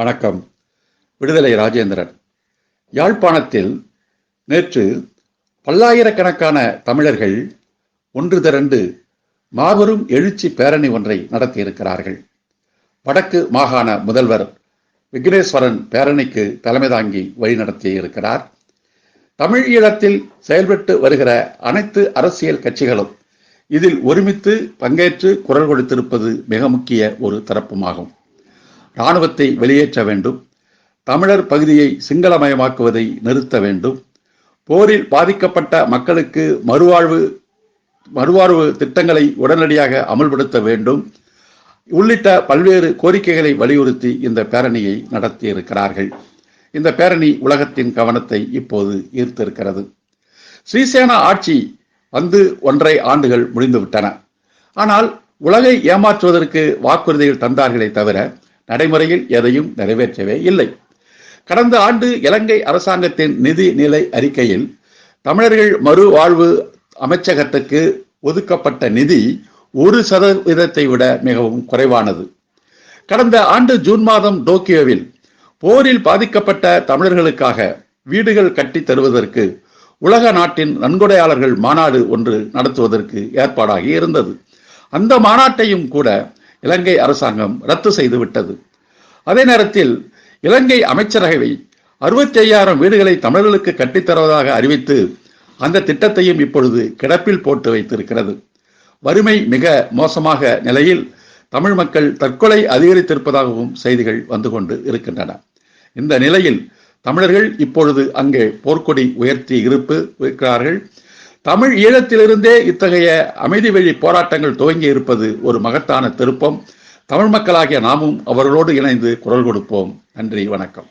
வணக்கம். விடுதலை ராஜேந்திரன். யாழ்ப்பாணத்தில் நேற்று பல்லாயிரக்கணக்கான தமிழர்கள் ஒன்று திரண்டு மாபெரும் எழுச்சி பேரணி ஒன்றை நடத்தியிருக்கிறார்கள். வடக்கு மாகாண முதல்வர் விக்னேஸ்வரன் பேரணிக்கு தலைமை தாங்கி வழிநடத்தியிருக்கிறார். தமிழ் ஈழத்தில் செயல்பட்டு வருகிற அனைத்து அரசியல் கட்சிகளும் இதில் ஒருமித்து பங்கேற்று குரல் கொடுத்திருப்பது மிக முக்கிய ஒரு தரப்புமாகும். இராணுவத்தை வெளியேற்ற வேண்டும். தமிழர் பகுதியை சிங்களமயமாக்குவதை நிறுத்த வேண்டும். போரில் பாதிக்கப்பட்ட மக்களுக்கு மறுவாழ்வு மறுவாழ்வு திட்டங்களை உடனடியாக அமல்படுத்த வேண்டும். உள்ளிட்ட பல்வேறு கோரிக்கைகளை வலியுறுத்தி இந்த பேரணியை நடத்தியிருக்கிறார்கள். இந்த பேரணி உலகத்தின் கவனத்தை இப்போது ஈர்த்திருக்கிறது. ஸ்ரீசேனா ஆட்சி வந்து ஒன்றை ஆண்டுகள் முடிந்துவிட்டன. ஆனால் உலகை ஏமாற்றுவதற்கு வாக்குறுதிகள் தந்தார்களே தவிர நடைமுறையில் எதையும் நிறைவேற்றவே இல்லை. கடந்த ஆண்டு இலங்கை அரசாங்கத்தின் நிதி நிலை அறிக்கையில் தமிழர்கள் மறுவாழ்வு அமைச்சகத்துக்கு ஒதுக்கப்பட்ட நிதி ஒரு சதவீதத்தை விட மிகவும் குறைவானது. கடந்த ஆண்டு ஜூன் மாதம் டோக்கியோவில் போரில் பாதிக்கப்பட்ட தமிழர்களுக்காக வீடுகள் கட்டி தருவதற்கு உலக நாட்டின் நன்கொடையாளர்கள் மாநாடு ஒன்று நடத்துவதற்கு ஏற்பாடாகி இருந்தது. அந்த மாநாட்டையும் கூட இலங்கை அரசாங்கம் ரத்து செய்துவிட்டது. அதே நேரத்தில் இலங்கை அமைச்சரவை அறுபத்தி ஐயாயிரம் வீடுகளை தமிழர்களுக்கு கட்டித்தருவதாக அறிவித்து அந்த திட்டத்தையும் இப்பொழுது கிடப்பில் போட்டு வைத்திருக்கிறது. வறுமை மிக மோசமாக நிலையில் தமிழ் மக்கள் தற்கொலை அதிகரித்திருப்பதாகவும் செய்திகள் வந்து கொண்டு இருக்கின்றன. இந்த நிலையில் தமிழர்கள் இப்பொழுது அங்கே போர்க்கொடி உயர்த்தி இருப்பு இருக்கிறார்கள் தமிழ் ஈழத்திலிருந்தே இத்தகைய அமைதி வழி போராட்டங்கள் துவங்கி இருப்பது ஒரு மகத்தான திருப்பம். தமிழ் மக்களாகிய நாமும் அவர்களோடு இணைந்து குரல் கொடுப்போம். நன்றி வணக்கம்.